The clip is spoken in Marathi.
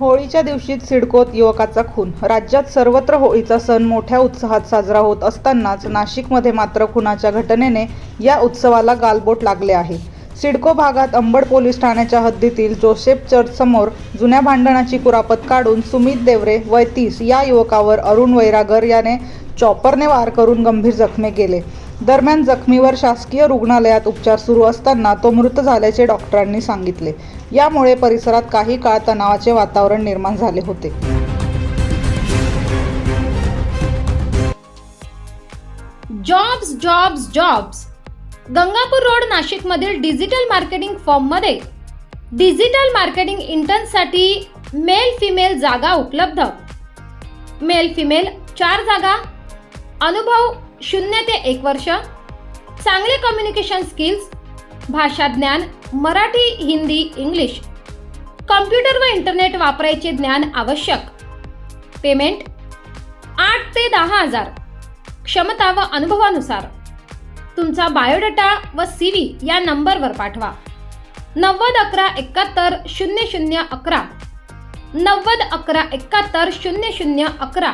होळीच्या दिवशी सिडकोत युवकाचा खून. राज्यात सर्वत्र होळीचा सण मोठ्या उत्साहात साजरा होत असतानाच नाशिकमध्ये मात्र खुनाच्या घटनेने या उत्सवाला गालबोट लागले आहे. सिडको भागात अंबड पोलीस ठाण्याच्या हद्दीतील जोसेफ चर्च समोर जुन्या भांडणाची कुरापत काढून सुमित देवरे वय तीस या युवकावर अरुण वैरागर याने चॉपरने वार करून गंभीर जखमी केले. दरम्यान जखमीवर शासकीय रुग्णालयात उपचार सुरू असताना तो मृत झाल्याचे डॉक्टरांनी सांगितले. यामुळे परिसरात काही काळ तणावाचे वातावरण निर्माण झाले होते. Jobs jobs jobs Gangapur road नाशिकमधील डिजिटल मार्केटिंग फॉर्ममध्ये डिजिटल मार्केटिंग इंटर्नसाठी मेल फिमेल जागा उपलब्ध. मेल फिमेल चार जागा. अनुभव शून्य ते एक वर्ष. चांगले कम्युनिकेशन स्किल्स भाषा ज्ञान मराठी हिंदी इंग्लिश. कम्प्युटर व इंटरनेट वापरायचे ज्ञान आवश्यक. पेमेंट आठ ते दहा हजार. क्षमता व अनुभवानुसार. तुमचा बायोडेटा व सी व्ही या नंबरवर पाठवा. नव्वद अकरा एकाहत्तर शून्य शून्य अकरा. नव्वद अकरा एकाहत्तर शून्य शून्य अकरा.